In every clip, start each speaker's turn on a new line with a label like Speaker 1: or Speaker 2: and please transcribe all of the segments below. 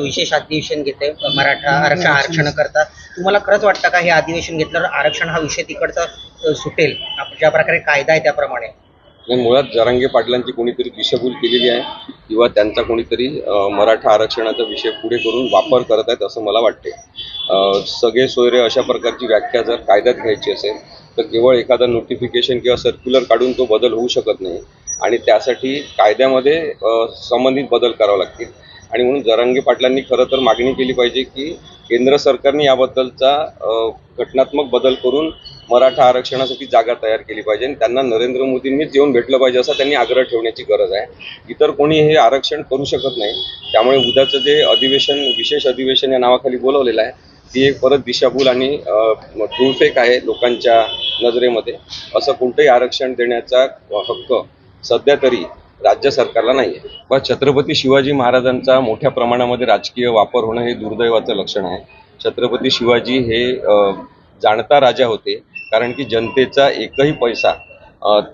Speaker 1: विशेष अधिवेशन घेते मराठा आरक्षण आरक्षण करता तुम्हाला खरंच वाटतं का हे अधिवेशन घेतल्यावर आरक्षण हा विषय तिकडचा सुटेल? ज्या प्रकारे कायदा आहे त्याप्रमाणे.
Speaker 2: मुळात जरांगे पाटलांची कोणीतरी दिशाभूल केलेली आहे किंवा त्यांचा कोणीतरी मराठा आरक्षणाचा विषय पुढे करून वापर करत आहेत असं मला वाटते सगळे सोयरे अशा प्रकारची व्याख्या जर कायद्यात घ्यायची असेल तर केवळ एखादा नोटिफिकेशन किंवा सर्क्युलर काढून तो बदल होऊ शकत नाही. आणि त्यासाठी कायद्यामध्ये संबंधित बदल करावे लागतील. आणि म्हणून जरांगे पाटलांनी खरं तर मागणी केली पाहिजे की केंद्र सरकारने याबद्दलचा घटनात्मक बदल करून मराठा आरक्षणासाठी जागा तयार केली पाहिजे आणि त्यांना नरेंद्र मोदींनीच येऊन भेटलं पाहिजे असा त्यांनी आग्रह ठेवण्याची गरज आहे. इतर कोणी हे आरक्षण करू शकत नाही. त्यामुळे उद्याचं जे अधिवेशन विशेष अधिवेशन या नावाखाली बोलवलेलं आहे ती एक परत दिशाभूल आणि अं, धूळफेक आहे लोकांच्या नजरेमध्ये. असं कोणतंही आरक्षण देण्याचा हक्क सध्या तरी राज्य सरकारला नाही आहे पण छत्रपती शिवाजी महाराजांचा मोठ्या प्रमाणामध्ये राजकीय वापर होणं हे दुर्दैवाचं लक्षण आहे. छत्रपती शिवाजी हे जाणता राजा होते कारण की जनतेचा एकही पैसा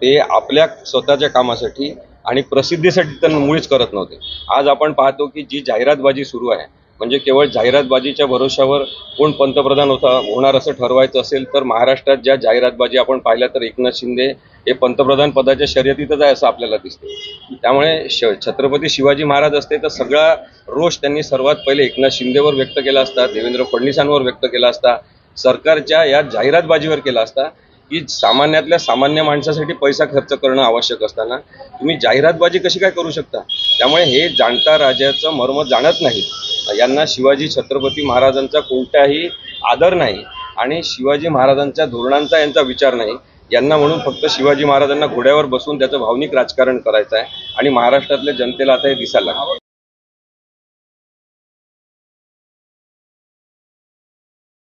Speaker 2: ते आपल्या स्वतःच्या कामासाठी आणि प्रसिद्धीसाठी तर मुळीच करत नव्हते. आज आपण पाहतो की जी जाहिरातबाजी सुरू आहे म्हणजे केवळ जाहिरातबाजीच्या भरोशावर कोण पंतप्रधान होता होणार असं ठरवायचं असेल तर महाराष्ट्रात ज्या जाहिरातबाजी आपण पाहिल्या तर एकनाथ शिंदे हे पंतप्रधान पदाच्या शर्यतीतच आहे असं आपल्याला दिसते त्यामुळे श छत्रपती शिवाजी महाराज असते तर सगळा रोष त्यांनी सर्वात पहिले एकनाथ शिंदेवर व्यक्त केला असता देवेंद्र फडणवीसांवर व्यक्त केला असता सरकारच्या या जाहिरातबाजीवर केला असता की सामान्यातल्या सामान्य माणसासाठी पैसा खर्च करणं आवश्यक असताना तुम्ही जाहिरातबाजी कशी काय करू शकता? त्यामुळे हे जाणता राजाचं मर्म जाणत नाही यांना शिवाजी छत्रपती महाराजांचा कोणताही आदर नाही आणि शिवाजी महाराजांच्या धोरणांचा यांचा विचार नाही. यांना म्हणून फक्त शिवाजी महाराजांना घोड्यावर बसून त्याचं भावनिक राजकारण करायचं आहे आणि महाराष्ट्रातल्या जनतेला आता हे दिसायला लागलं.